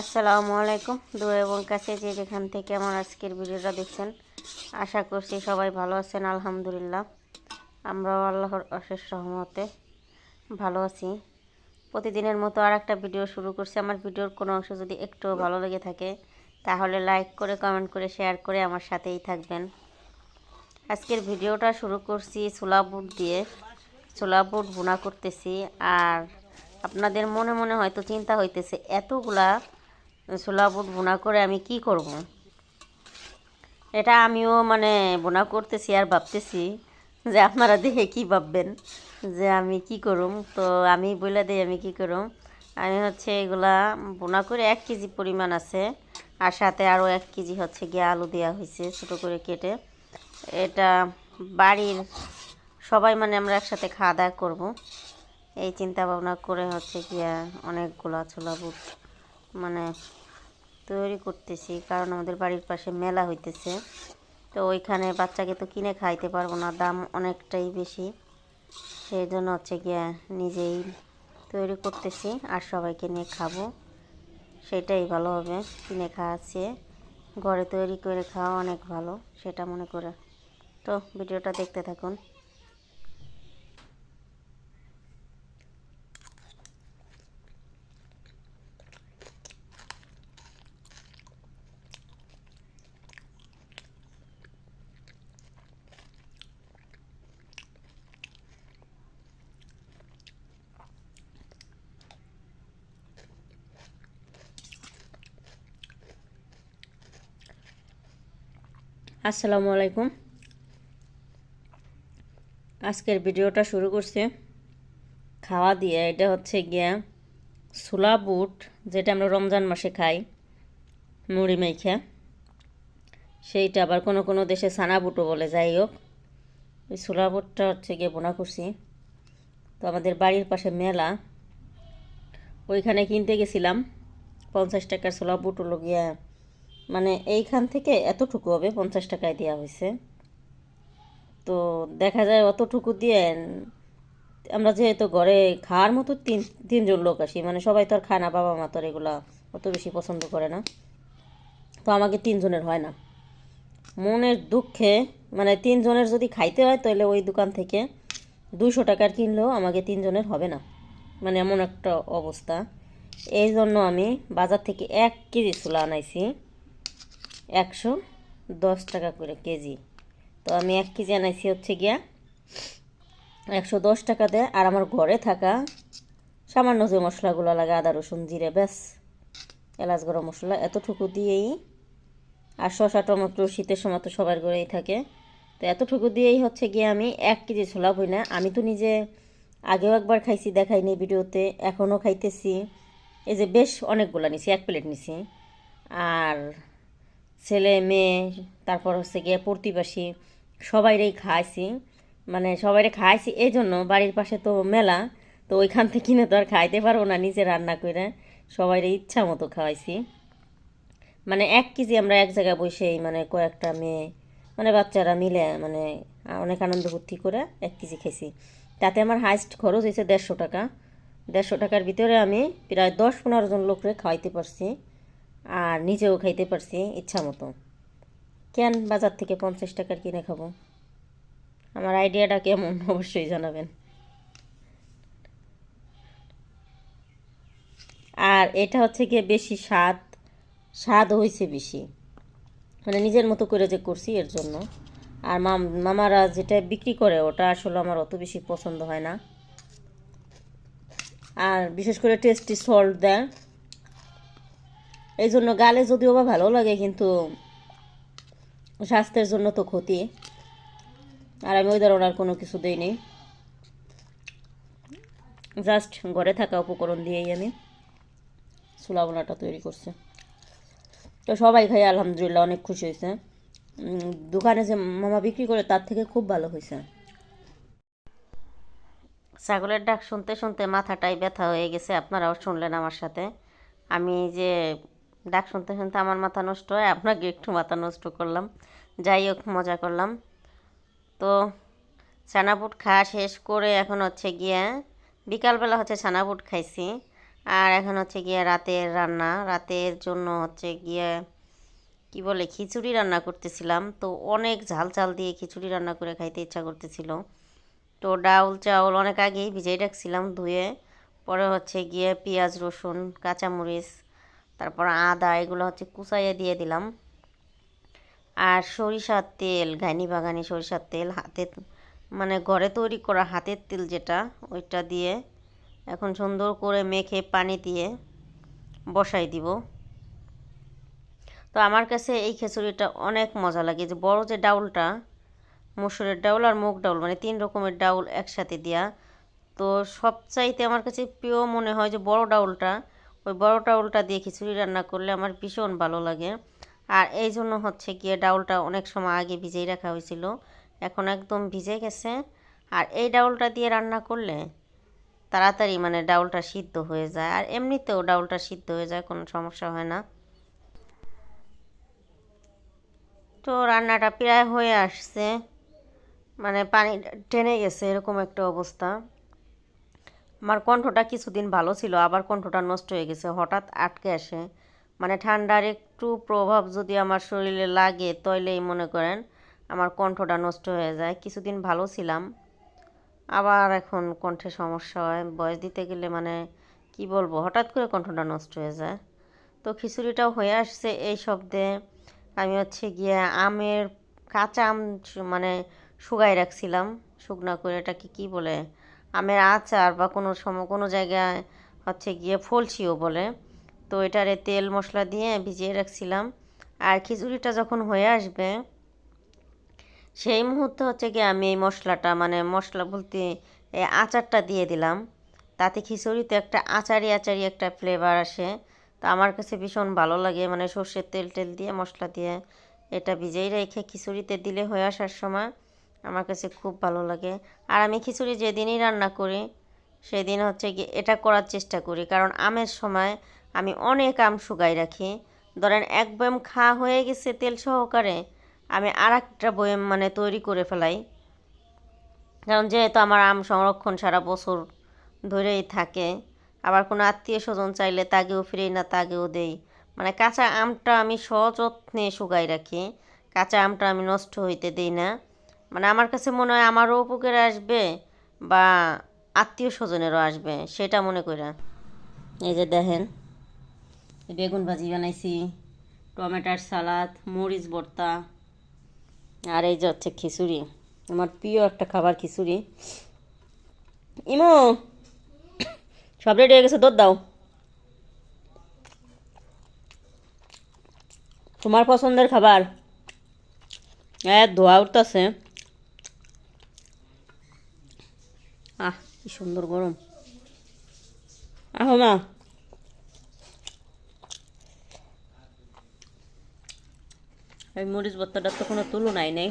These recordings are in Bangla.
আসসালামু আলাইকুম। দূর এবং কাছে যে যেখান থেকে আমার আজকের ভিডিওটা দেখছেন, আশা করছি সবাই ভালো আছেন, আলহামদুলিল্লাহ। আমরাও আল্লাহর অশেষ রহমতে ভালো আছি। প্রতিদিনের মতো আর একটা ভিডিও শুরু করছি। আমার ভিডিওর কোনো অংশ যদি একটু ভালো লেগে থাকে, তাহলে লাইক করে, কমেন্ট করে, শেয়ার করে আমার সাথেই থাকবেন। আজকের ভিডিওটা শুরু করছি ছোলা বুট দিয়ে। ছোলা বুট বোনা করতেছি, আর আপনাদের মনে মনে হয়তো চিন্তা হইতেছে, এতগুলা ছোলা বুট বোনা করে আমি কি করব। এটা আমিও মানে বোনা করতেছি আর ভাবতেছি যে আপনারা দেখে কি ভাববেন যে আমি কি করুম? তো আমি বলে দিই আমি কি করুম? আমি হচ্ছে এগুলা বোনা করে এক কেজি পরিমাণ আছে আর সাথে আরও এক কেজি হচ্ছে গিয়ে আলু দেওয়া হয়েছে ছোটো করে কেটে। এটা বাড়ির সবাই মানে আমরা একসাথে খাওয়া দাওয়া করব। এই চিন্তা ভাবনা করে হচ্ছে গিয়া অনেকগুলা ছোলা বুট মানে তৈরি করতেছি, কারণ আমাদের বাড়ির পাশে মেলা হইতেছে। তো ওইখানে বাচ্চাকে তো কিনে খাইতে পারব না, দাম অনেকটাই বেশি। সেই জন্য হচ্ছে গিয়া নিজেই তৈরি করতেছি, আর সবাইকে নিয়ে খাব। সেটাই ভালো হবে, কিনে খাওয়াচ্ছে ঘরে তৈরি করে খাওয়া অনেক ভালো, সেটা মনে করে। তো ভিডিওটা দেখতে থাকুন। আসসালামু আলাইকুম। আজকের ভিডিওটা শুরু করছে খাওয়া দিয়ে। এটা হচ্ছে গিয়া ছোলা বুট, যেটা আমরা রমজান মাসে খাই, মুড়ি মেখে। সেইটা আবার কোনো কোনো দেশে সানা বুটও বলে। যাই হোক ওই ছোলা বুটটা হচ্ছে গিয়ে বোনা করছি তো আমাদের বাড়ির পাশে মেলা। ওইখানে কিনতে গেছিলাম। পঞ্চাশ টাকার ছোলা বুট হলো গিয়া মানে এইখান থেকে এতটুকু হবে, পঞ্চাশ টাকায় দেওয়া হয়েছে। তো দেখা যায় অতটুকু দিয়ে আমরা যেহেতু ঘরে খাওয়ার মতো তিন, তিনজন লোক আসি মানে সবাই তো আর খায় না, বাবা মা তো এগুলা অত বেশি পছন্দ করে না। তো আমাকে তিনজনের হয় না। মনের দুঃখে মানে তিনজনের যদি খাইতে হয়, তাহলে ওই দোকান থেকে দুশো টাকার কিনলেও আমাকে তিনজনের হবে না। মানে এমন একটা অবস্থা। এই জন্য আমি বাজার থেকে এক কেজি ছোলা আনাইছি। একশো দশ টাকা করে কেজি। তো আমি এক কেজি আনাইছি হচ্ছে গিয়া একশো দশ টাকা দেয়। আর আমার ঘরে থাকা সামান্য যে মশলাগুলো লাগে, আদা, রসুন, জিরে, ব্যাস, এলাচ, গরম মশলা, এতটুকু দিয়েই। আর শসা, টমেটো, শীতের সময় তো সবার ঘরেই থাকে। তো এতটুকু দিয়েই হচ্ছে গিয়ে আমি এক কেজি ছোলা না আমি তো নিজে আগেও একবার খাইছি দেখাইনি ভিডিওতে, এখনও খাইতেছি। এই যে বেশ অনেকগুলো নিছি, এক প্লেট নিছি। আর ছেলে, মেয়ে, তারপর হচ্ছে গিয়ে প্রতিবাসী সবাইরেই খাইছি। মানে সবাইরে খাইছি এই জন্য বাড়ির পাশে তো মেলা, তো ওইখান থেকে কিনে তো আর খাইতে পারব না, নিজে রান্না করে সবাইরে ইচ্ছা মতো খাওয়াইছি। মানে এক কেজি আমরা এক জায়গায় বসেই মানে কয়েকটা মেয়ে মানে বাচ্চারা মিলে মানে অনেক আনন্দ ফুর্তি করে এক কেজি খেয়েছি তাতে আমার হাইস্ট খরচ হয়েছে দেড়শো টাকা। দেড়শো টাকার ভিতরে আমি প্রায় দশ পনেরো জন লোকরে খাওয়াইতে পারছি। আর নিজেও খাইতে পারছি ইচ্ছা মতো। কেন বাজার থেকে পঞ্চাশ টাকার কিনে খাব? আমার আইডিয়াটা কেমন, অবশ্যই জানাবেন। আর এটা হচ্ছে গিয়ে বেশি স্বাদ স্বাদ হয়েছে বেশি। মানে নিজের মতো করে যে করছি এর জন্য। আর মাম, মামারা যেটা বিক্রি করে, ওটা আসলে আমার অত বেশি পছন্দ হয় না। আর বিশেষ করে টেস্টি সল্ট দেয়। এই জন্য গালে যদিও বা ভালো লাগে, কিন্তু স্বাস্থ্যের জন্য তো ক্ষতি। আর আমি ওই ধরনের কোনো কিছু দিইনি। জাস্ট ঘরে থাকা উপকরণ দিয়েই আমি ছোলাবোনাটা তৈরি করছি। তো সবাই খাই, আলহামদুলিল্লাহ, অনেক খুশি হয়েছে। দোকানে যে মামা বিক্রি করে, তার থেকে খুব ভালো হয়েছে। ছাগলের ডাক শুনতে শুনতে মাথাটাই ব্যথা হয়ে গেছে, আপনারাও শুনলেন আমার সাথে। আমি যে ডাক শুনতে শুনতে আমার মাথা নষ্ট হয়, আপনাকে একটু মাথা নষ্ট করলাম। যাই হোক, মজা করলাম। তো ছানাপুট খাওয়া শেষ করে এখন হচ্ছে গিয়ে বিকালবেলা হচ্ছে ছানাপুট খাইছি। আর এখন হচ্ছে গিয়ে রাতের রান্না, রাতের জন্য হচ্ছে গিয়ে কি বলে, খিচুড়ি রান্না করতেছিলাম। তো অনেক ঝাল চাল দিয়ে খিচুড়ি রান্না করে খাইতে ইচ্ছা করতেছিল। তো ডাউল চাউল অনেক আগেই ভিজাই রাখছিলাম ধুয়ে। পরে হচ্ছে গিয়ে পেঁয়াজ, রসুন, কাঁচামরিচ তারপর আদা এগুলো হচ্ছে কুচাইয়ে দিয়ে দিলাম। আর সরিষার তেল, ঘানি বাগানি সরিষার তেল হাতে মানে ঘরে তৈরি করা হাতের তেল যেটা, ওইটা দিয়ে এখন সুন্দর করে মেখে পানি দিয়ে বসাই দিব। তো আমার কাছে এই খিচুড়িটা অনেক মজা লাগে। যে বড় যে ডাউলটা, মসুরের ডাউল আর মুগ ডাউল মানে তিন রকমের ডাউল একসাথে দেওয়া তো সবচাইতে আমার কাছে প্রিয় মনে হয় যে বড় ডাউলটা ওই বড় ডাউলটা দিয়ে খিচুড়ি রান্না করলে আমার ভীষণ ভালো লাগে। আর এই জন্য হচ্ছে গিয়ে ডাউলটা অনেক সময় আগে ভিজেই রাখা হয়েছিল। এখন একদম ভিজে গেছে। আর এই ডাউলটা দিয়ে রান্না করলে তাড়াতাড়ি মানে ডাউলটা সিদ্ধ হয়ে যায়। আর এমনিতেও ডাউলটা সিদ্ধ হয়ে যায়, কোনো সমস্যা হয় না। তো রান্নাটা প্রায় হয়ে আসছে। মানে পানি টেনে গেছে, এরকম একটা অবস্থা। আমার কণ্ঠটা কিছুদিন ভালো ছিল, আবার কণ্ঠটা নষ্ট হয়ে গেছে, হঠাৎ আটকে আসে। মানে ঠান্ডার একটু প্রভাব যদি আমার শরীরে লাগে, তাইলেই মনে করেন আমার কণ্ঠটা নষ্ট হয়ে যায়। কিছুদিন ভালো ছিলাম, আবার এখন কণ্ঠে সমস্যা হয়। বয়স দিতে গেলে মানে কি বলব, হঠাৎ করে কণ্ঠটা নষ্ট হয়ে যায়। তো খিচুড়িটাও হয়ে আসছে এই শব্দে। আমি হচ্ছে গিয়ে আমের কাঁচা আম মানে শুকাই রাখছিলাম, শুকনা করে এটাকে কি বলে আমের আচার বা কোনো সম, কোনো জায়গায় হচ্ছে গিয়ে ফলছিও বলে। তো এটারে তেল মশলা দিয়ে ভিজিয়ে রাখছিলাম। আর খিচুড়িটা যখন হয়ে আসবে, সেই মুহূর্তে হচ্ছে গিয়ে আমি এই মশলাটা মানে মশলা বলতে এই আচারটা দিয়ে দিলাম। তাতে খিচুড়িতে একটা আচারি আচারি একটা ফ্লেভার আসে। তো আমার কাছে ভীষণ ভালো লাগে মানে সর্ষের তেল টেল দিয়ে মশলা দিয়ে এটা ভিজেই রেখে খিচুড়িতে দিলে হয়ে আসার সময় আমার কাছে খুব ভালো লাগে। আর আমি খিচুড়ি যেদিনই রান্না করি, সেদিন হচ্ছে গিয়ে এটা করার চেষ্টা করি। কারণ আমের সময় আমি অনেক আম শুকাই রাখি। ধরেন এক বয়ম খাওয়া হয়ে গেছে তেল সহকারে, আমি আর একটা বয়ম মানে তৈরি করে ফেলাই। কারণ যেহেতু আমার আম সংরক্ষণ সারা বছর ধরেই থাকে, আবার কোনো আত্মীয় স্বজন চাইলে তাগেও ফিরেই না, তাগেও দেই। মানে কাঁচা আমটা আমি সযত্নে শুকাই রাখি। কাঁচা আমটা আমি নষ্ট হইতে দিই না। মানে আমার কাছে মনে হয় আমারও উপকারে আসবে বা আত্মীয় স্বজনেরও আসবে, সেটা মনে করে এই যে দেখেন, বেগুন ভাজি বানাইছি, টমেটোর সালাদ, মরিচ ভর্তা আর এই যে হচ্ছে খিচুড়ি, আমার প্রিয় একটা খাবার খিচুড়ি। ইমো, সব রেডি হয়ে গেছে, দুধ দাও। তোমার পছন্দের খাবার। হ্যাঁ ধোয়া উঠতেছে আহ কি সুন্দর গরম। আহো মা। এই মরিচ বত্তাটার তো কোনো তুলনাই নেই।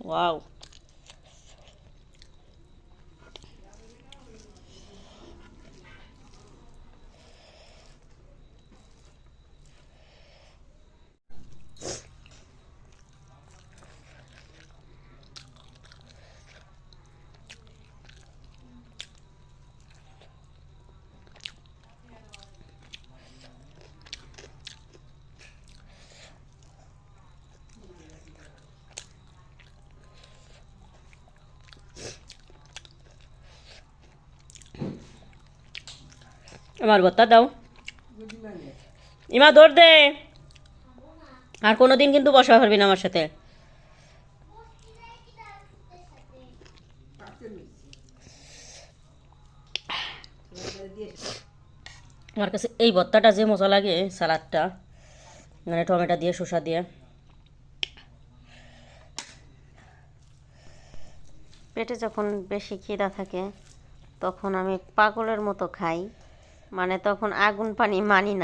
ওয়াও। আমার ভর্তা দাও। ইমা দৌড় দে। আর কোনো দিন কিন্তু বসা পারবি না আমার সাথে। আমার কাছে এই ভর্তাটা যে মজা লাগে, সালাদটা মানে টমেটো দিয়ে, শসা দিয়ে। পেটে যখন বেশি খিদা থাকে, তখন আমি পাগলের মতো খাই। মানে তখন আগুন পানি মানি না।